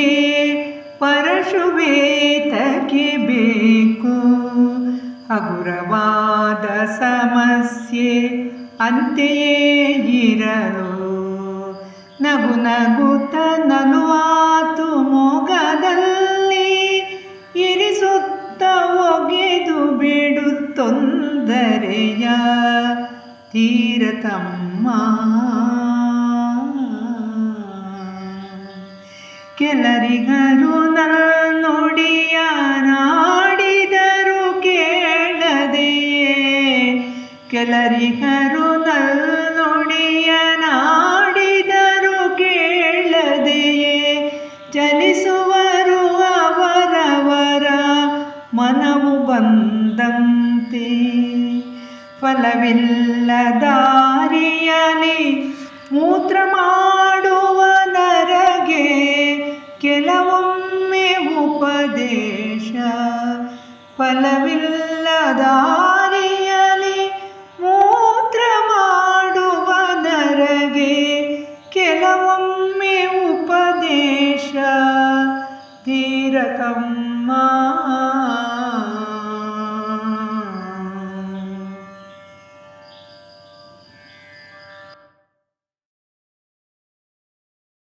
K ಪರಶುವೇತಕ್ಕೆ ಬೇಕು. ಹಗುರವಾದ ಸಮಸ್ಯೆ ಅಂತೆಯೇ ಇರಲು. ನಗು ನಗುತ್ತ ನಲುವಾತು ಮೊಗದಲ್ಲಿ ಇರಿಸುತ್ತ ಒಗೆದು ಬಿಡುತ್ತೊಂದರೆಯ ತೀರತಮ್ಮ. ಕೆಲರಿಗರು ನನ್ನೊಡಿಯ ನಾಡಿದರು ಕೇಳದೆಯೇ ಕೆಲರಿಗರು ನನ್ನೊಡಿಯ ನಾಡಿದರು ಕೇಳದೆಯೇ ಚಲಿಸುವರು ಅವರವರ ಮನವು ಬಂದಂತೆ. ಫಲವಿಲ್ಲ ದಾರಿಯಲಿ ಮೂತ್ರ ಕೆಲವೊಮ್ಮೆ ಉಪದೇಶ ಫಲವಿಲ್ಲ ದಾರಿಯಲಿ ಮೂತ್ರ ಮಾಡುವ ನರಗೆ ಕೆಲವೊಮ್ಮೆ ಉಪದೇಶ ತೀರತಮ್ಮ